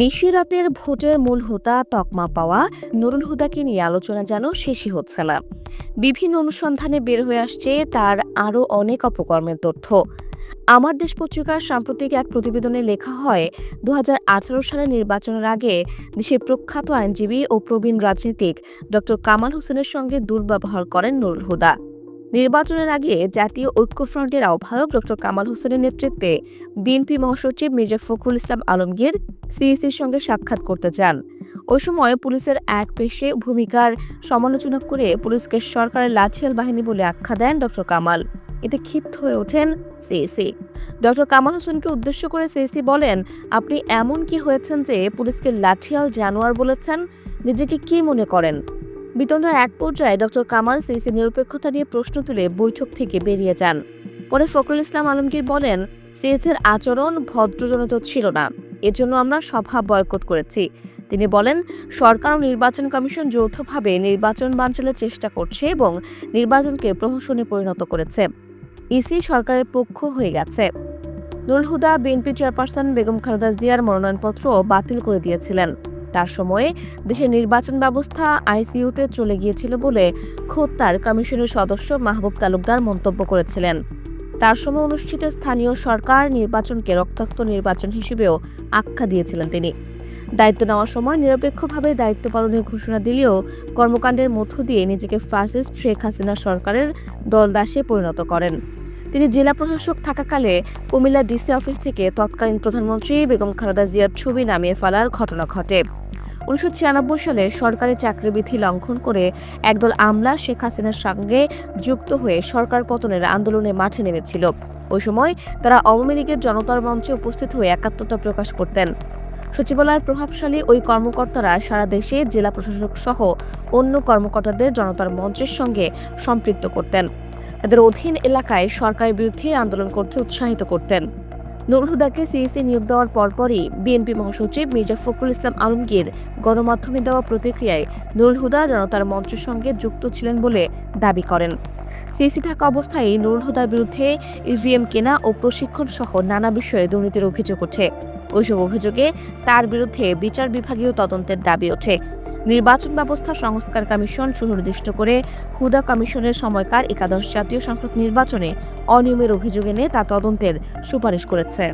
নিশিরাতের ভোটের মূল হোতা তকমা পাওয়া নুরুল হুদাকে নিয়ে আলোচনা যেন শেষই হচ্ছে না। বিভিন্ন অনুসন্ধানে বের হয়ে আসছে তার আরও অনেক অপকর্মের তথ্য। আমার দেশ পত্রিকার সাম্প্রতিক এক প্রতিবেদনে লেখা হয় দু হাজার আঠারো সালের নির্বাচনের আগে দেশের প্রখ্যাত আইনজীবী ও প্রবীণ রাজনীতিক ড কামাল হোসেনের সঙ্গে দুর্ব্যবহার করেন নুরুল হুদা। নির্বাচনের আগে জাতীয় ঐক্যফ্রন্টের আহ্বায়ক ড. কামাল হোসেনের নেতৃত্বে বিএনপি মহাসচিব মির্জা ফখরুল ইসলাম আলমগীর সিইসির সঙ্গে সাক্ষাৎ করতে চান ওই সময় পুলিশের এক পেশে ভূমিকার সমালোচনা করে পুলিশকে সরকারের লাঠিয়াল বাহিনী বলে আখ্যা দেন ড. কামাল। এতে ক্ষিপ্ত হয়ে ওঠেন সিইসি ড. কামাল হোসেনকে উদ্দেশ্য করে সিইসি বলেন, আপনি এমন কি হয়েছেন যে পুলিশকে লাঠিয়াল জানোয়ার বলেছেন? নিজেকে কি মনে করেন? বিতণ্ডার এক পর্যায়ে ডক্টর কামাল সিইসি নিরপেক্ষতা নিয়ে প্রশ্ন তুলে বৈঠক থেকে বেরিয়ে যান। পরে ফখরুল ইসলাম আলমগীর বলেন, সিএসের আচরণ ভদ্রজনিত ছিল না, এজন্য আমরা সভা বয়কট করেছি। তিনি বলেন, সরকার ও নির্বাচন কমিশন যৌথভাবে নির্বাচন বানচালের চেষ্টা করছে এবং নির্বাচনকে প্রহসনে পরিণত করেছে। ইসি সরকারের পক্ষ হয়ে গেছে। নুরুল হুদা বিএনপি চেয়ারপারসন বেগম খালেদা জিয়ার মনোনয়নপত্র বাতিল করে দিয়েছিলেন। তার সময়ে দেশের নির্বাচন ব্যবস্থা আইসিইউতে চলে গিয়েছিল বলে খোদ তার কমিশনের সদস্য মাহবুব তালুকদার মন্তব্য করেছিলেন। তার সময় অনুষ্ঠিত স্থানীয় সরকার নির্বাচনকে রক্তাক্ত নির্বাচন হিসেবেও আখ্যা দিয়েছিলেন তিনি। দায়িত্ব নেওয়ার সময় নিরপেক্ষভাবে দায়িত্ব পালনের ঘোষণা দিলেও কর্মকাণ্ডের মধ্য দিয়ে নিজেকে ফ্যাসিস্ট শেখ হাসিনা সরকারের দলদাসে পরিণত করেন। তিনি জেলা প্রশাসক থাকাকালে কুমিল্লা ডিসি অফিস থেকে তৎকালীন প্রধানমন্ত্রী বেগম খালেদা জিয়ার ছবি নামিয়ে ফেলার ঘটনা ঘটে। উনিশশো ছিয়ানব্বই সালে সরকারি চাকরিবিধি লঙ্ঘন করে একদল আমলা শেখ হাসিনার সঙ্গে যুক্ত হয়ে সরকার পতনের আন্দোলনে মাঠে নেমেছিল। ওই সময় তারা আওয়ামী লীগের জনতার মঞ্চে উপস্থিত হয়ে একাত্মতা প্রকাশ করতেন। সচিবালয়ের প্রভাবশালী ওই কর্মকর্তারা সারা দেশে জেলা প্রশাসক সহ অন্য কর্মকর্তাদের জনতার মঞ্চের সঙ্গে সম্পৃক্ত করতেন। তাদের অধীন এলাকায় সরকারের বিরুদ্ধে আন্দোলন করতে উৎসাহিত করতেন। নুরুল হুদাকে সিইসি নিয়োগ দেওয়ার পরপরই বিএনপি মহাসচিব মির্জা ফখরুল ইসলাম আলমগীর গণমাধ্যমে দেওয়া প্রতিক্রিয়ায় নুরুল হুদা জনতার মঞ্চের সঙ্গে যুক্ত ছিলেন বলে দাবি করেন। সিইসি থাকা অবস্থায় নুরুল হুদার বিরুদ্ধে ইভিএম কেনা ও প্রশিক্ষণ সহ নানা বিষয়ে দুর্নীতির অভিযোগ ওঠে। ওইসব অভিযোগে তার বিরুদ্ধে বিচার বিভাগীয় তদন্তের দাবি ওঠে। নির্বাচন ব্যবস্থা সংস্কার কমিশন সুনির্দিষ্ট করে হুদা কমিশনের সময়কার একাদশ জাতীয় সংসদ নির্বাচনে অনিয়মের অভিযোগ এনে তা তদন্তের সুপারিশ করেছে।